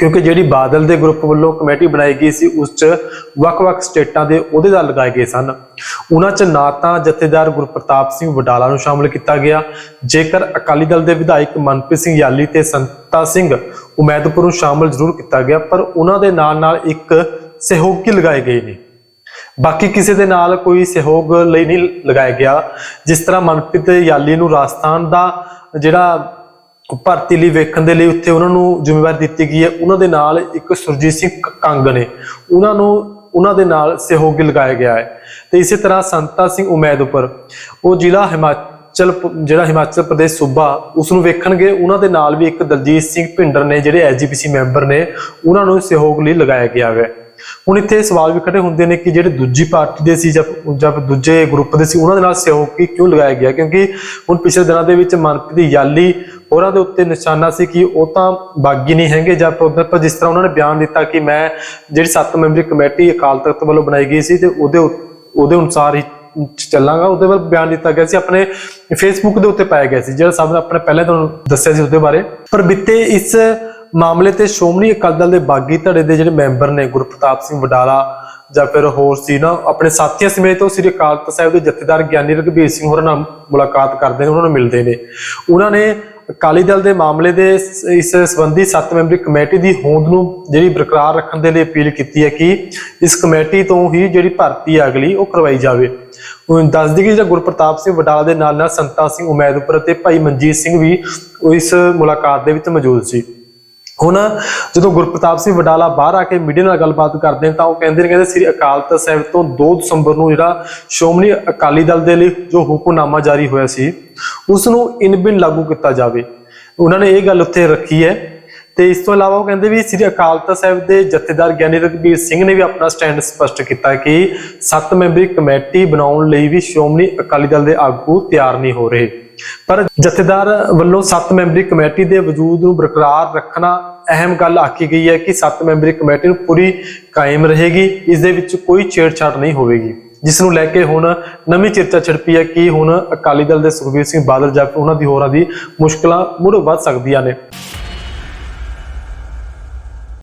ਕਿਉਂਕਿ ਜਿਹੜੀ ਬਾਦਲ ਦੇ ਗਰੁੱਪ ਵੱਲੋਂ ਕਮੇਟੀ ਬਣਾਈ ਗਈ ਸੀ, ਉਸ 'ਚ ਵੱਖ-ਵੱਖ ਸਟੇਟਾਂ ਦੇ ਅਹੁਦੇਦਾਰ ਲਗਾਏ ਗਏ ਸਨ। ਉਹਨਾਂ 'ਚ ਨਾ ਤਾਂ ਜਥੇਦਾਰ ਗੁਰਪ੍ਰਤਾਪ ਸਿੰਘ ਵਡਾਲਾ ਨੂੰ ਸ਼ਾਮਲ ਕੀਤਾ ਗਿਆ। ਜੇਕਰ ਅਕਾਲੀ ਦਲ ਦੇ ਵਿਧਾਇਕ ਮਨਪ੍ਰੀਤ ਸਿੰਘ ਯਾਲੀ ਤੇ ਸੰਤਾ ਸਿੰਘ ਉਮੈਦਪੁਰ ਨੂੰ ਸ਼ਾਮਲ ਜ਼ਰੂਰ ਕੀਤਾ ਗਿਆ, ਪਰ ਉਹਨਾਂ ਦੇ ਨਾਲ-ਨਾਲ ਇੱਕ ਸਹਿਯੋਗੀ ਲਗਾਏ ਗਏ ਨੇ। ਬਾਕੀ ਕਿਸੇ ਦੇ ਨਾਲ ਕੋਈ ਸਹਿਯੋਗ ਲਈ ਨਹੀਂ ਲਗਾਇਆ ਗਿਆ। ਜਿਸ ਤਰ੍ਹਾਂ ਮਨਪ੍ਰੀਤ ਯਾਲੀ ਨੂੰ ਰਾਜਸਥਾਨ ਦਾ ਜਿਹੜਾ ਭਰਤੀ ਲਈ ਵੇਖਣ ਦੇ ਲਈ ਉੱਥੇ ਉਹਨਾਂ ਨੂੰ ਜ਼ਿੰਮੇਵਾਰੀ ਦਿੱਤੀ ਗਈ ਹੈ। ਉਹਨਾਂ ਦੇ ਨਾਲ ਇੱਕ ਸੁਰਜੀਤ ਸਿੰਘ ਕੰਗ ਨੇ। ਉਹਨਾਂ ਨੂੰ, ਉਹਨਾਂ ਦੇ ਨਾਲ ਸਹਿਯੋਗੀ ਲਗਾਇਆ ਗਿਆ ਹੈ। ਤੇ ਇਸੇ ਤਰ੍ਹਾਂ ਸੰਤਾ ਸਿੰਘ ਉਮੈਦ ਉੱਪਰ ਉਹ ਜ਼ਿਲ੍ਹਾ ਹਿਮਾਚਲ ਜਿਹੜਾ ਹਿਮਾਚਲ ਪ੍ਰਦੇਸ਼ ਸੂਬਾ, ਉਸ ਨੂੰ ਵੇਖਣਗੇ। ਉਹਨਾਂ ਦੇ ਨਾਲ ਵੀ ਇੱਕ ਦਲਜੀਤ ਸਿੰਘ ਭਿੰਡਰ ਨੇ, ਜਿਹੜੇ ਐਜੀਪੀਸੀ ਮੈਂਬਰ ਨੇ, ਉਹਨਾਂ ਨੂੰ ਸਹਿਯੋਗ ਲਈ ਲਗਾਇਆ ਗਿਆ ਹੈ ਹੁਣ ਇੱਥੇ ਸਵਾਲ ਵੀ ਖੜੇ ਹੁੰਦੇ ਨੇ ਕਿ ਜਿਹੜੇ ਦੂਜੀ ਪਾਰਟੀ ਦੇ ਸੀ ਜਦ ਜਦ ਦੂਜੇ ਗਰੁੱਪ ਦੇ ਸੀ, ਉਹਨਾਂ ਦੇ ਨਾਲ ਸਹਿਯੋਗ ਕਿਉਂ ਲਗਾਇਆ ਗਿਆ? ਕਿਉਂਕਿ ਹੁਣ ਪਿਛਲੇ ਦਿਨਾਂ ਦੇ ਵਿੱਚ ਮਨਪ੍ਰੀਤ ਦੀ ਯਾਲੀ ਉਹਨਾਂ ਦੇ ਉੱਤੇ ਨਿਸ਼ਾਨਾ ਸੀ ਕਿ ਉਹ ਤਾਂ ਬਾਗੀ ਨਹੀਂ ਹੈਗੇ ਜਾਂ ਪਰ ਪਰ ਜਿਸ ਤਰ੍ਹਾਂ ਉਹਨਾਂ ਨੇ ਬਿਆਨ ਦਿੱਤਾ ਕਿ ਮੈਂ ਜਿਹੜੀ ਸੱਤ ਮੈਂਬਰੀ ਕਮੇਟੀ ਅਕਾਲ ਤਖਤ ਵੱਲੋਂ ਬਣਾਈ ਗਈ ਸੀ ਤੇ ਉਹਦੇ ਉਹਦੇ ਅਨੁਸਾਰ ਹੀ ਚੱਲਾਂਗਾ, ਉਹਦੇ ਵੱਲ ਬਿਆਨ ਦਿੱਤਾ ਗਿਆ ਸੀ, ਆਪਣੇ ਫੇਸਬੁੱਕ ਦੇ ਉੱਤੇ ਪਾਇਆ ਗਿਆ ਸੀ, ਜਿਹੜਾ ਸਭ ਨੇ ਆਪਣੇ ਪਹਿਲੇ ਤੁਹਾਨੂੰ ਦੱਸਿਆ ਸੀ ਉਹਦੇ ਬਾਰੇ। ਪਰ ਬਿੱਤੇ ਇਸ ਮਾਮਲੇ ਤੇ ਸ਼੍ਰੋਮਣੀ ਅਕਾਲੀ ਦਲ ਦੇ ਬਾਗੀ ਧੜੇ ਦੇ ਜਿਹੜੇ ਮੈਂਬਰ ਨੇ, ਗੁਰਪ੍ਰਤਾਪ ਸਿੰਘ ਵਡਾਲਾ ਜਾਂ ਫਿਰ ਹੋਰ ਸੀ ਨਾ, ਆਪਣੇ ਸਾਥੀਆਂ ਸਮੇਤ ਉਹ ਸ੍ਰੀ ਅਕਾਲ ਤਖਤ ਸਾਹਿਬ ਦੇ ਜਥੇਦਾਰ ਗਿਆਨੀ ਰਘਬੀਰ ਸਿੰਘ ਹੋਰਾਂ ਨਾਲ ਮੁਲਾਕਾਤ ਕਰਦੇ ਨੇ, ਉਹਨਾਂ ਨੂੰ ਮਿਲਦੇ ਨੇ। ਉਹਨਾਂ ਨੇ ਅਕਾਲੀ ਦਲ ਦੇ ਮਾਮਲੇ ਦੇ ਇਸ ਸੰਬੰਧੀ ਸੱਤ ਮੈਂਬਰੀ ਕਮੇਟੀ ਦੀ ਹੋਂਦ ਨੂੰ ਜਿਹੜੀ ਬਰਕਰਾਰ ਰੱਖਣ ਦੇ ਲਈ ਅਪੀਲ ਕੀਤੀ ਹੈ ਕਿ ਇਸ ਕਮੇਟੀ ਤੋਂ ਹੀ ਜਿਹੜੀ ਭਰਤੀ ਹੈ ਅਗਲੀ, ਉਹ ਕਰਵਾਈ ਜਾਵੇ। ਉਹ ਦੱਸ ਦਈਏ ਕਿ ਜਿਹੜਾ ਗੁਰਪ੍ਰਤਾਪ ਸਿੰਘ ਵਡਾਲਾ ਦੇ ਨਾਲ ਨਾਲ ਸੰਤਾ ਸਿੰਘ ਉਮੈਦਪੁਰ ਅਤੇ ਭਾਈ ਮਨਜੀਤ ਸਿੰਘ ਵੀ ਇਸ ਮੁਲਾਕਾਤ ਦੇ ਵਿੱਚ ਮੌਜੂਦ ਸੀ। ਹੁਣ ਜਦੋਂ ਗੁਰਪ੍ਰਤਾਪ ਸਿੰਘ ਵਡਾਲਾ ਬਾਹਰ ਆ ਕੇ ਮੀਡੀਆ ਨਾਲ ਗੱਲਬਾਤ ਕਰਦੇ ਨੇ ਤਾਂ ਉਹ ਕਹਿੰਦੇ ਨੇ, ਕਹਿੰਦੇ ਸ੍ਰੀ ਅਕਾਲ ਤਖਤ ਸਾਹਿਬ ਤੋਂ 2 ਦਸੰਬਰ ਨੂੰ ਜਿਹੜਾ ਸ਼੍ਰੋਮਣੀ ਅਕਾਲੀ ਦਲ ਦੇ ਲਈ ਜੋ ਹੁਕਮਨਾਮਾ ਜਾਰੀ ਹੋਇਆ ਸੀ ਉਸ ਨੂੰ ਇਨਬਿਨ ਲਾਗੂ ਕੀਤਾ ਜਾਵੇ। ਉਹਨਾਂ ਨੇ ਇਹ ਗੱਲ ਉੱਥੇ ਰੱਖੀ ਹੈ ਤੇ ਇਸ ਤੋਂ ਇਲਾਵਾ ਉਹ ਕਹਿੰਦੇ ਵੀ ਸ੍ਰੀ ਅਕਾਲ ਤਖਤ ਸਾਹਿਬ ਦੇ ਜਥੇਦਾਰ ਗਿਆਨੀ ਰਘਬੀਰ ਸਿੰਘ ਨੇ ਵੀ ਆਪਣਾ ਸਟੈਂਡ ਸਪਸ਼ਟ ਕੀਤਾ ਕਿ ਸੱਤ ਮੈਂਬਰੀ ਕਮੇਟੀ ਬਣਾਉਣ ਲਈ ਵੀ ਸ਼੍ਰੋਮਣੀ ਅਕਾਲੀ ਦਲ ਦੇ ਆਗੂ ਤਿਆਰ ਨਹੀਂ ਹੋ ਰਹੇ। ਪਰ ਜਥੇਦਾਰ ਵੱਲੋਂ ਸੱਤ ਮੈਂਬਰੀ ਕਮੇਟੀ ਦੇ ਵਜੂਦ ਨੂੰ ਬਰਕਰਾਰ ਰੱਖਣਾ ਅਹਿਮ ਗੱਲ ਆਖੀ ਗਈ ਹੈ ਕਿ ਸੱਤ ਮੈਂਬਰੀ ਕਮੇਟੀ ਨੂੰ ਪੂਰੀ ਕਾਇਮ ਰਹੇਗੀ, ਇਸ ਦੇ ਵਿੱਚ ਕੋਈ ਛੇੜਛਾੜ ਨਹੀਂ ਹੋਵੇਗੀ। ਜਿਸ ਨੂੰ ਲੈ ਕੇ ਹੁਣ ਨਵੀਂ ਚਰਚਾ ਛਿੜਪੀ ਹੈ ਕਿ ਹੁਣ ਅਕਾਲੀ ਦਲ ਦੇ ਸੁਖਬੀਰ ਸਿੰਘ ਬਾਦਲ ਜਾਂ ਫਿਰ ਉਹਨਾਂ ਦੀ ਹੋਰਾਂ ਦੀ ਮੁਸ਼ਕਲਾਂ ਮੁੜ ਵੱਧ ਸਕਦੀਆਂ ਨੇ।